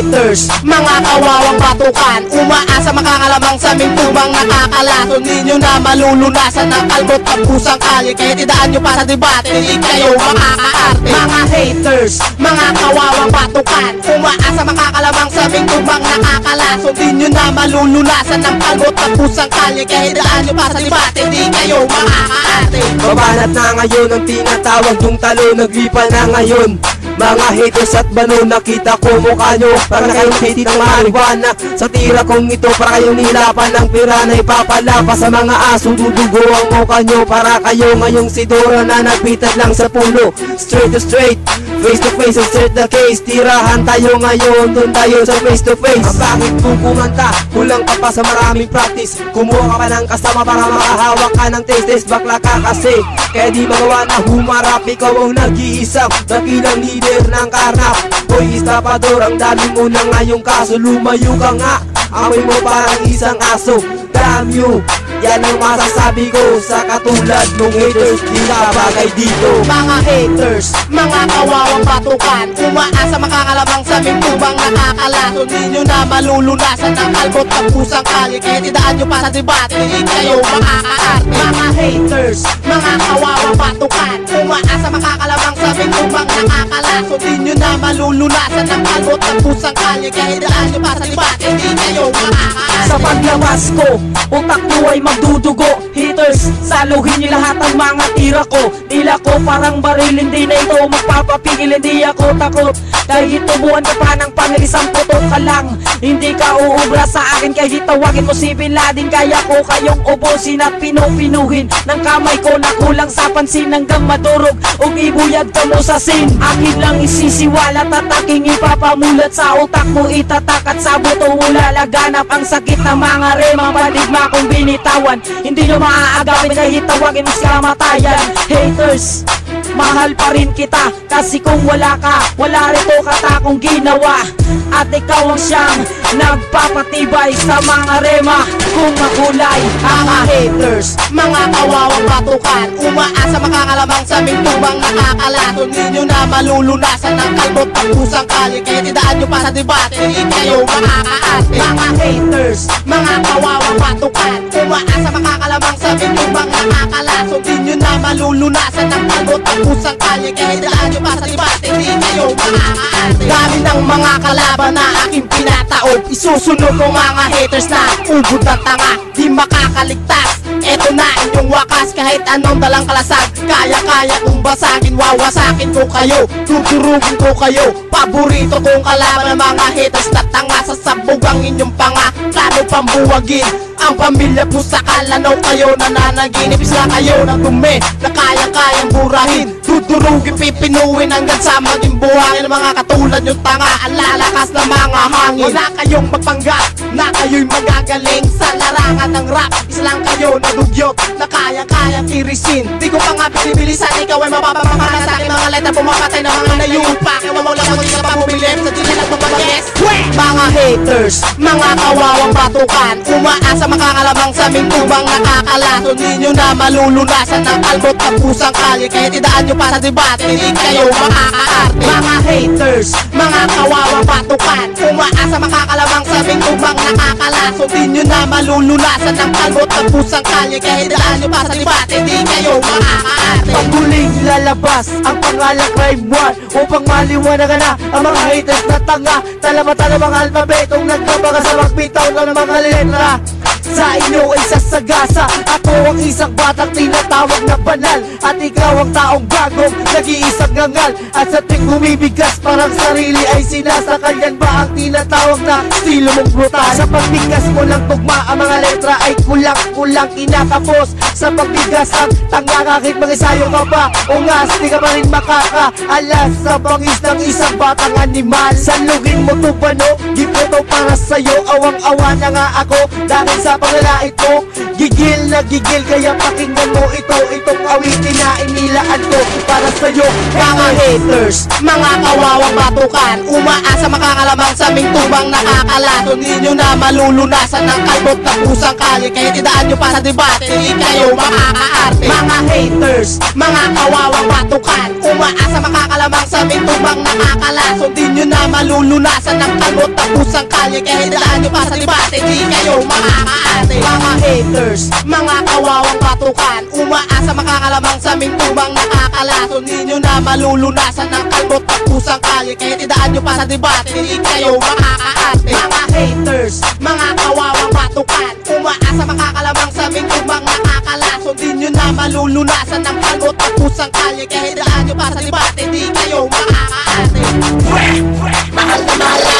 haters, mga kawawang batukan. Umaasa makakalamang sa aming tubang nakakalason Ninyo na malulunasan ng kalbot at pusang kali Kaya tidaan nyo pa sa debate, hindi kayo makakaarte. Mga haters, mga kawawang batukan. Umaasa makakalamang sa aming tubang nakakalason Ninyo na malulunasan ng kalbot at pusang kali Kaya tidaan nyo pa sa debate, hindi kayo makakaarte. Babanat na ngayon ang tinatawag yung talo Naglipa na ngayon mga haters at bano nakita ko mukha nyo. Para na kayong hiti ng marijuana Sa tira kong ito para kayong nilapan ng pira na ipapalapa sa mga aso. Dudugo ang mukha nyo para kayo ngayong sidora na nagpitad lang sa puno. Straight to straight, face to face, insert the case. Tirahan tayo ngayon, dun tayo sa face to face. Ang bakit kung kumanta, kulang ka pa sa maraming practice. Kumuha ka ng kasama para makahawak ka ng taste test Bakla ka kasi, kaya di magawa na humarap Ikaw ang nag-iisang, dakilang leader ng karnap. Hoy estapador, ang dami mo na ngayong kaso. Lumayo ka nga, amoy mo parang isang aso Damn you, yan ang masasabi ko Sa katulad mong haters, di ka bagay dito. Mga haters, mga kawawang batukan Umaasa makakalamang sa aming tubang nakakalason Ninyo na malulunasan ng kalbot at pusang kali Kaya tidaan nyo pa sa debate, hindi kayo makakaarte. Mga haters, mga kawawang batukan Umaasa makakalamang sa aming tubang nakakalason Ninyo na malulunasan ng kalbot at pusang kali Kaya tidaan nyo pa sa debate, hindi kayo makakaarte. Sa paglabas ko, utak ko ay magdudugo. Haters, saluhin niyo lahat ang mga tira ko. Tila ko parang baril, hindi na ito magpapapigil Hindi ako takot. Kahit tubuan ka pa ng pangilisang putok ka lang. Hindi ka uubra sa akin kahit tawagin mo si Bin Laden Kaya ko kayong ubusin at pinupinuhin. Ng kamay ko na kulang sa pansin hanggang madurog. Ug ibuyad ka mo sa sin. Akin lang isisiwalat at aking ipapamulat. Sa utak mo Itatak at sa buto mo lalaganap ang sakit ng mga rema Maligma kong binitawan. Hindi nyo maaagawin kahit tawagin mo sa kamatayan. Haters Mahal pa rin kita. Kasi kung wala ka Wala rito katakong ginawa At ikaw ang siyang Nagpapatibay sa mga rema. Kung makulay Mga haters, mga kawawang batukan. Umaasa makakalamang sa aming tubang nakakalason Ninyo na malulunasan ng kalbot at pusang kali Kaya tidaan nyo pa sa debate, kayo makakaarte Mga haters, mga kawawang batukan. Umaasa makakalamang sa aming tubang nakakalason Ninyo na malulunasan ng kalbot at pusang kali Kaya tidaan nyo pa sa debate, hindi kayo makakaarte Dami ng mga kalaban na aking pinataob Isusunod ko mga haters na ubod ng tanga Di makakaligtas. Eto na inyong wakas kahit anong dalang kalasag. Kaya-kaya kong basagin, wawasakin ko kayo. Tuturugin ko kayo. Paborito kong kalaban ng mga haters na tanga. Sasabog ang inyong panga Plano pambuwagin ang pamilya po sa kalanaw kayo Nananaginip sila kayo ng dumi Na kaya-kayang burahin Tuturugin, pipinuin hanggang sa maging buhangin Ang mga katulad yung tanga. Ang lalakas na mga hangin. Wala kayong magpanggap Na kayo'y magagaling Sa larangan ng rap. Isa lang kayo na dugyot Na kaya-kayang irisin Di ko pa nga binibilisan Ikaw ay mapapamahana sa aking mga letra. Pumapatay na mga nayupa Kaya wala mo di ka pa bumilim Sa dili lang magpapagես Mga haters Mga kawawang batukan. Umaasa makakalamang sa aming tubang nakakalason. Ninyo na malulunasan ng kalbot at pusang kali Kaya tidaan nyo pa sa debate Hindi kayo makakaarte. Mga haters Mga kawawang batukan Umaasa makakalamang sa aming tubang nakakalason Ninyo na malulunasan ng kalbot at pusang kali Kaya tidaan nyo pa sa debate Hindi kayo makakaarte. Pagmuling lalabas ang pangalang crime one Upang maliwanagan na ang mga haters na tanga. Talamatan ang mga alpabetong nagbabaga sa magbitaw ng mga letra sa inyo ay sasagasa. Ako ang isang batang tinatawag na banal. At ikaw ang taong gagong nag-iisang ngangal. At sa tuwing bumibigas parang sarili ay sinasakal. Yan ba ang tinatawag na estilo mong brutal? Sa pagbigas mo ng tugma ang mga letra ay kulang-kulang kinakapos Sa pagbigas ang tanga kahit mag-isayo ka pa Ungas, di ka pa rin makakaalas. Sa bangis ng isang batang animal. Salugin mo to ba no? To para sa'yo. Awang-awa na nga ako Dahil sa pangalait mo. Gigil na gigil kaya pakinggan mo ito. Itong awitin na inilaan ko para sa'yo. Mga haters, mga kawawang batukan Umaasa makakalamang sa aming tubang nakakalason Hindi nyo na malulunasan ng kalbot na pusang kalye. Kaya tidaan nyo pa sa debate, hindi kayo makakaarte. Mga haters, mga kawawang batukan Umaasa makakalamang sa aming tubang nakakalason Hindi nyo na malulunasan ng kalbot na pusang kalye. Kaya tidaan nyo pa sa debate, hindi kayo makakaarte natin Mga haters, mga kawawang patukan Umaasa makakalamang sa mintubang nakakalason Ninyo na malulunasan ng kalbot at pusang kalye. Kaya tidaan nyo pa sa debate, hindi kayo makakaate Mga haters, mga kawawang patukan Umaasa makakalamang sa mintubang nakakalason Ninyo na malulunasan ng kalbot at pusang kalye. Kaya tidaan nyo pa sa debate, hindi kayo makakaate Mahal na mahal.